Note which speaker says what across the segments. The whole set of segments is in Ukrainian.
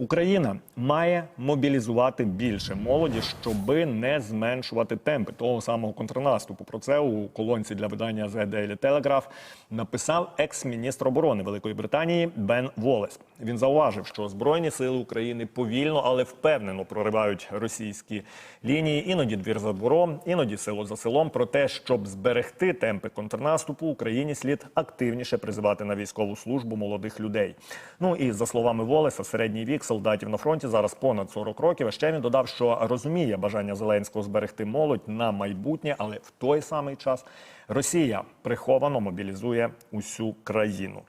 Speaker 1: Україна має мобілізувати більше молоді, щоби не зменшувати темпи того самого контрнаступу. Про це у колонці для видання The Daily Telegraph написав екс-міністр оборони Великої Британії Бен Волес. Він зауважив, що збройні сили України повільно, але впевнено проривають російські лінії. Іноді двір за двором, іноді село за селом. Про те, щоб зберегти темпи контрнаступу, Україні слід активніше призивати на військову службу молодих людей. Ну і за словами Волеса, середній вік солдатів на фронті зараз понад 40 років. Ще він додав, що розуміє бажання Зеленського зберегти молодь на майбутнє, але в той самий час Росія приховано мобілізує усю країну.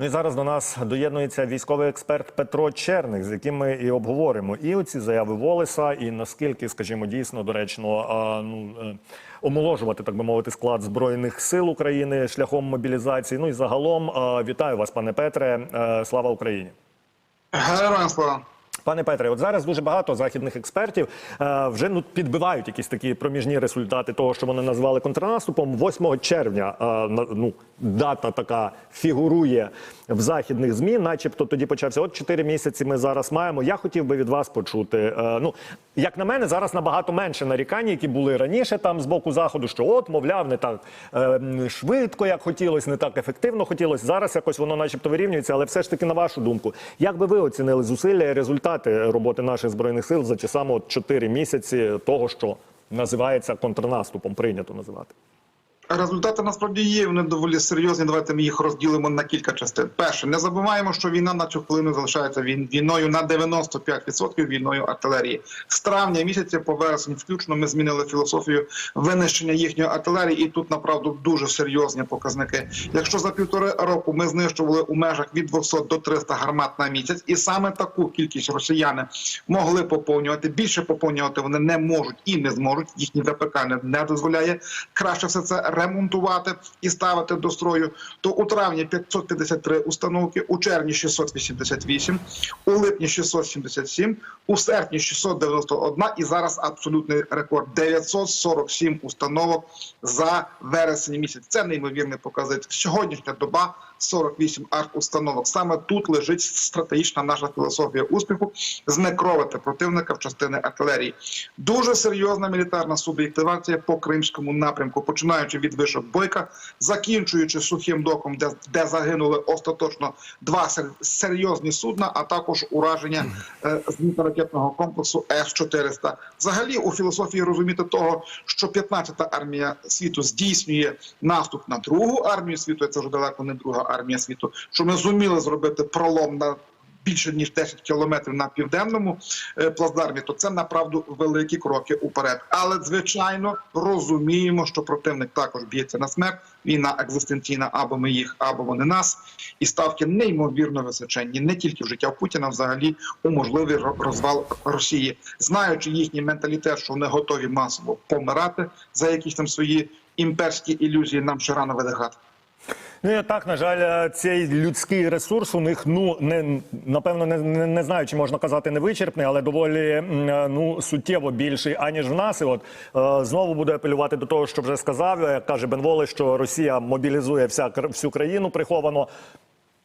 Speaker 1: Ну і зараз до нас доєднується військовий експерт Петро Черник, з яким ми і обговоримо і оці заяви Волеса, і наскільки, скажімо, дійсно доречно а, ну, е, омоложувати, так би мовити, склад збройних сил України шляхом мобілізації. Ну і загалом а, вітаю вас, пане Петре. А, Слава Україні.
Speaker 2: Героям слава.
Speaker 1: Пане Петре, от зараз дуже багато західних експертів е, вже ну підбивають якісь такі проміжні результати того, що вони назвали контрнаступом. 8 червня е, ну, дата така фігурує в західних змі, начебто тоді почався. От 4 місяці ми зараз маємо. Я хотів би від вас почути. е, ну як на мене, зараз набагато менше нарікань, які були раніше там з боку заходу, що от, мовляв, не так е, швидко, як хотілося, не так ефективно хотілося. Зараз якось воно, начебто, вирівнюється, але все ж таки, на вашу думку, як би ви оцінили зусилля і результати роботи наших збройних сил за ті саме 4 місяці того, що називається контрнаступом, прийнято називати?
Speaker 2: Результати насправді є. Вони доволі серйозні. Давайте ми їх розділимо на кілька частин. Перше, не забуваємо, що війна на цю хвилину залишається війною на 95% війною артилерії. З травня місяця по вересень, включно, ми змінили філософію винищення їхньої артилерії, і тут направду дуже серйозні показники. Якщо за півтори року ми знищували у межах від 200 до 300 гармат на місяць, і саме таку кількість росіяни могли поповнювати. Більше поповнювати вони не можуть і не зможуть. Їхній ВПК не дозволяє краще все це ремонтувати і ставити до строю. То у травні 553 установки, у червні 688, у липні 677, у серпні 691 і зараз абсолютний рекорд 947 установок за вересень місяць. Це неймовірний показник. Сьогоднішня доба 48 арт-установок. Саме тут лежить стратегічна наша філософія успіху знекровити противника в частини артилерії. Дуже серйозна мілітарна суб'єктивація по кримському напрямку, починаючи від вишок бойка, закінчуючи сухим доком, де, де загинули остаточно два серйозні судна, а також ураження е, зенітно-ракетного комплексу С-400. Взагалі, у філософії розуміти того, що 15-та армія світу здійснює наступ на другу армію світу. Це вже далеко не друга армія світу. Що ми зуміли зробити пролом на більше ніж 10 кілометрів на південному е, плацдармі, то це направду великі кроки уперед. Але звичайно розуміємо, що противник також б'ється на смерть. Війна екзистенційна, або ми їх, або вони нас, і ставки неймовірно височенні, не тільки в життя Путіна, взагалі у можливий розвал Росії, знаючи їхній менталітет, що вони готові масово помирати за якісь там свої імперські ілюзії. Нам ще рано видихати.
Speaker 1: Ну і так, на жаль, е, цей людський ресурс у них ну не напевно не, не, не знаю, чи можна казати невичерпний, але доволі е, ну суттєво більший аніж в нас. І от е, знову буду апелювати до того, що вже сказав. Як каже Бен Воле, що Росія мобілізує вся всю країну приховано.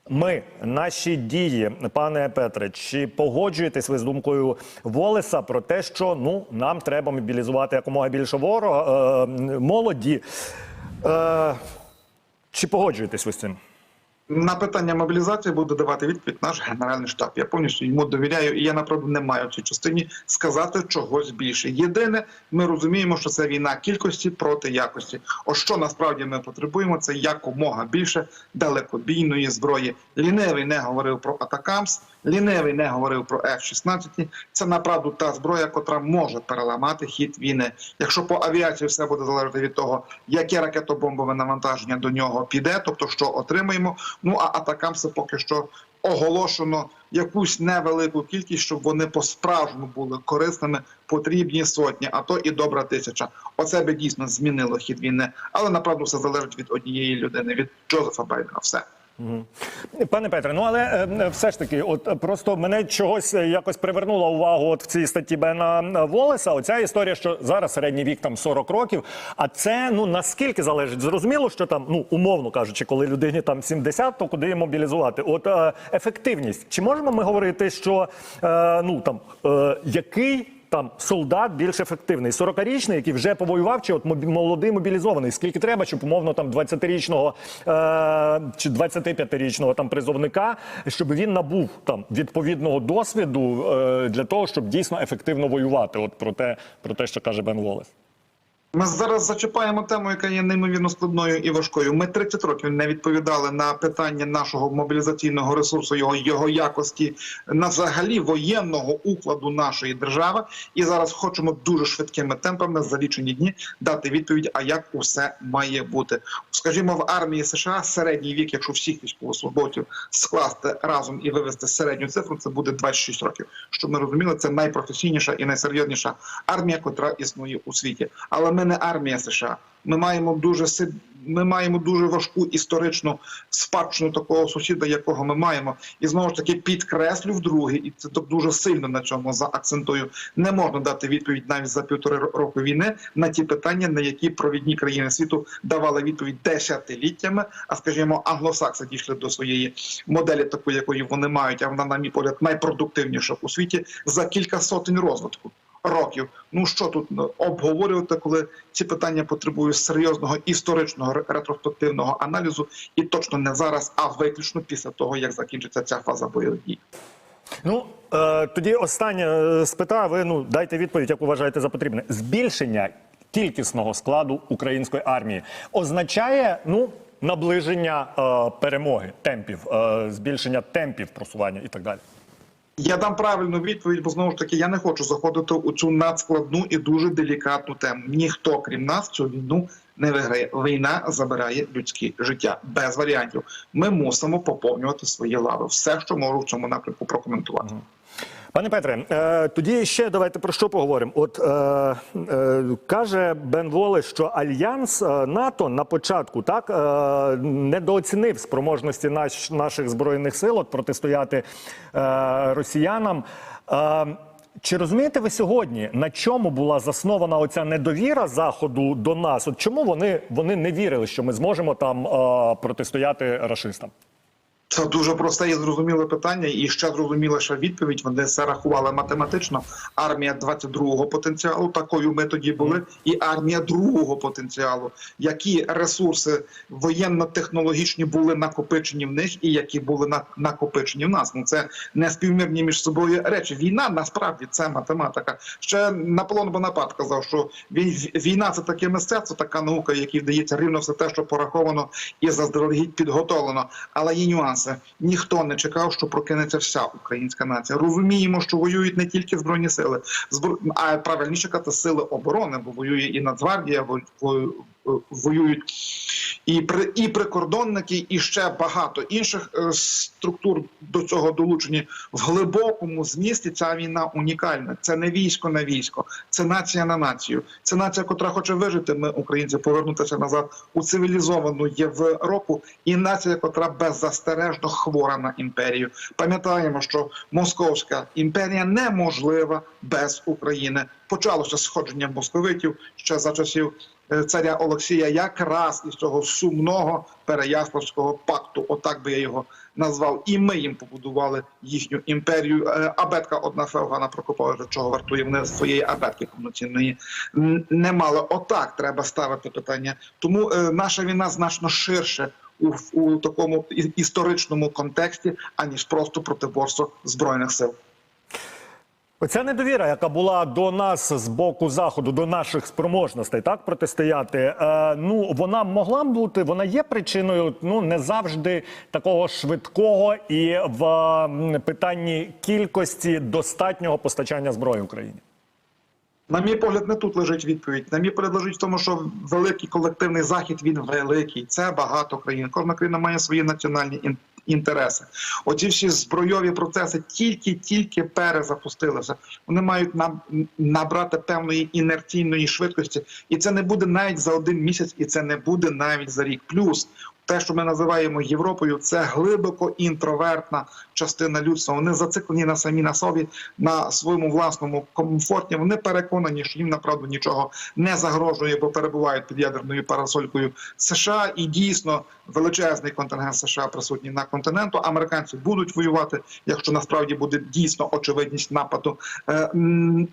Speaker 1: Ми, наші дії, пане Петре, чи погоджуєтесь ви з думкою Волеса про те, що ну нам треба мобілізувати якомога більше ворога е, молоді? Е, чи погоджуєтесь ви з цим?
Speaker 2: На питання мобілізації буде давати відповідь наш генеральний штаб. Я повністю йому довіряю, і я направду не маю в цій частині сказати чогось більше. Єдине, ми розуміємо, що це війна кількості проти якості. О що насправді ми потребуємо, це якомога більше далекобійної зброї. Ліневий не говорив про Атакамс, ліневий не говорив про F-16. Це направду та зброя, котра може переламати хід війни. Якщо по авіації все буде залежати від того, яке ракетобомбове навантаження до нього піде, тобто що отримаємо. Ну а атакамси поки що оголошено якусь невелику кількість, щоб вони по справжньому були корисними. Потрібні сотні, а то і добра тисяча. Оце би дійсно змінило хід війни. Але направду все залежить від однієї людини, від Джозефа Байдена. Все.
Speaker 1: Пане Петре, ну але е, все ж таки, от е, просто мене чогось е, якось привернула увагу от в цій статті Бена Волеса. Оця історія, що зараз середній вік там 40 років. А це ну наскільки залежить? Зрозуміло, що там, ну умовно кажучи, коли людині там 70, то куди її мобілізувати? От е, ефективність. Чи можемо ми говорити, що е, ну там е, який? Там солдат більш ефективний, 40-річний, який вже повоював, чи от молодий мобілізований. Скільки треба, щоб умовно там 20-річного е- чи 25-річного там призовника, щоб він набув там відповідного досвіду е- для того, щоб дійсно ефективно воювати. От про те, про те, що каже Бен Волес.
Speaker 2: Ми зараз зачіпаємо тему, яка є неймовірно складною і важкою. Ми 30 років не відповідали на питання нашого мобілізаційного ресурсу, його його якості, на взагалі воєнного укладу нашої держави. І зараз хочемо дуже швидкими темпами за лічені дні дати відповідь, а як усе має бути. Скажімо, в армії США середній вік, якщо всіх військовослужбовців скласти разом і вивести середню цифру, це буде 26 років. Щоб ми розуміли, це найпрофесійніша і найсерйозніша армія, котра існує у світі. Але ми не армія США. Ми маємо дуже ми маємо дуже важку історичну спадщину такого сусіда, якого ми маємо, і знову ж таки підкреслю вдруге, і це дуже сильно на цьому заакцентую. Не можна дати відповідь навіть за півтори ро- року війни на ті питання, на які провідні країни світу давали відповідь десятиліттями. А скажімо, англосакси дійшли до своєї моделі, такої, якої вони мають, а вона, на мій погляд, найпродуктивніша у світі за кілька сотень розвитку років. Ну що тут ну, обговорювати, коли ці питання потребують серйозного історичного ретроспективного аналізу, і точно не зараз, а виключно після того, як закінчиться ця фаза бойових дій.
Speaker 1: Ну е, тоді останнє е, спитаю. Ви ну дайте відповідь, яку вважаєте за потрібне. Збільшення кількісного складу української армії означає ну наближення е, перемоги, темпів, е, збільшення темпів просування і так далі.
Speaker 2: Я дам правильну відповідь, бо знову ж таки я не хочу заходити у цю надскладну і дуже делікатну тему. Ніхто, крім нас, цю війну не виграє. Війна забирає людське життя без варіантів. Ми мусимо поповнювати свої лави. Все, що можу в цьому напрямку прокоментувати.
Speaker 1: Пане Петре, е, тоді ще давайте про що поговоримо. От е, е, каже Бен Волес, що альянс НАТО на початку так недооцінив спроможності наш, наших збройних сил от протистояти росіянам. Чи розумієте ви сьогодні, на чому була заснована оця недовіра заходу до нас? От чому вони, вони не вірили, що ми зможемо там е, протистояти рашистам?
Speaker 2: Це дуже просте і зрозуміле питання, і ще зрозуміліша відповідь. Вони це рахували математично. Армія 22-го потенціалу, такою ми тоді були, і армія другого потенціалу. Які ресурси воєнно-технологічні були накопичені в них, і які були на- накопичені в нас. Ну це не співмірні між собою речі. Війна насправді це математика. Ще Наполеон Бонапарт казав, що війна це таке мистецтво, така наука, якій вдається рівно все те, що пораховано і заздалегідь підготовлено. Але є нюанси. Ніхто не чекав, що прокинеться вся українська нація. Розуміємо, що воюють не тільки збройні сили, а правильніше казати сили оборони, бо воює і Нацгвардія, воюють і при і прикордонники, і ще багато інших е, структур до цього долучені в глибокому змісті. Ця війна унікальна. Це не військо на військо, це нація на націю. Це нація, котра хоче вижити. Ми, українці, повернутися назад у цивілізовану Європу, і нація, котра беззастережно хвора на імперію. Пам'ятаємо, що Московська імперія неможлива без України. Почалося сходження московитів ще за часів е, царя Олексія, якраз із цього сумного Переяславського пакту. Отак би я його назвав. І ми їм побудували їхню імперію. Е, Абетка одна Феогана Прокоповича, чого вартує вони своєї абетки повноцінної не мали. Отак треба ставити питання. Тому е, наша війна значно ширше. У, у такому історичному контексті, аніж просто протиборство збройних сил.
Speaker 1: Оця недовіра, яка була до нас з боку заходу, до наших спроможностей, так протистояти. Е, ну вона могла бути, вона є причиною. Ну не завжди такого швидкого і в м, питанні кількості достатнього постачання зброї Україні.
Speaker 2: На мій погляд, не тут лежить відповідь. На мій погляд лежить в тому, що великий колективний захід він великий. Це багато країн. Кожна країна має свої національні ін- інтереси. Оці всі збройові процеси тільки-тільки перезапустилися. Вони мають набрати певної інерційної швидкості, і це не буде навіть за один місяць, і це не буде навіть за рік. Плюс те, що ми називаємо Європою, це глибоко інтровертна частина людства. Вони зациклені на самі на собі, на своєму власному комфорті. Вони переконані, що їм направду нічого не загрожує, бо перебувають під ядерною парасолькою США. І дійсно величезний контингент США присутній на континенту. Американці будуть воювати, якщо насправді буде дійсно очевидність нападу е,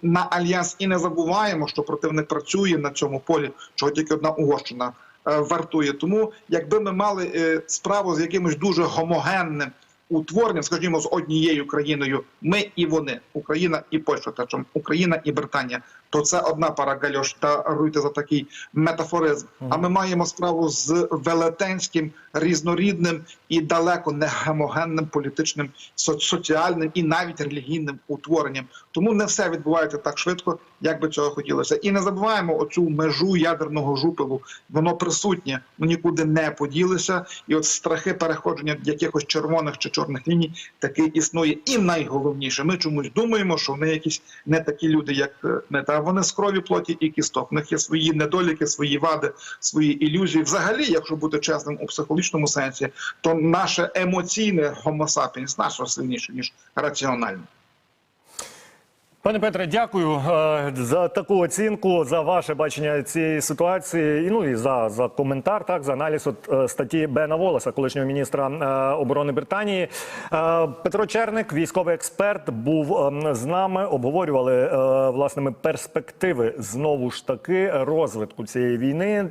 Speaker 2: на альянс. І не забуваємо, що противник працює на цьому полі, чого тільки одна Угорщина вартує. Тому, якби ми мали е, справу з якимось дуже гомогенним утворенням, скажімо, з однією країною, ми і вони, Україна і Польща, та Україна і Британія, то це одна пара гальош та руйте за такий метафоризм. А ми маємо справу з велетенським, різнорідним і далеко не гомогенним політичним, со- соціальним і навіть релігійним утворенням. Тому не все відбувається так швидко, як би цього хотілося. І не забуваємо оцю межу ядерного жупелу. Воно присутнє, ну нікуди не поділися. І от страхи переходження якихось червоних чи чорних ліній таки існує. І найголовніше, ми чомусь думаємо, що вони якісь не такі люди, як е, ми. Та вони з крові плоті і кісток. В них є свої недоліки, свої вади, свої ілюзії. Взагалі, якщо бути чесним у психологічному сенсі, то наше емоційне homo sapiens сильніше ніж раціональне.
Speaker 1: Пане Петре, дякую е, за таку оцінку, за ваше бачення цієї ситуації. І ну і за, за коментар, так за аналіз от, е, статті Бена Волоса, колишнього міністра е, оборони Британії. Петро Черник, військовий експерт, був з нами. Обговорювали е, власне ми перспективи знову ж таки розвитку цієї війни.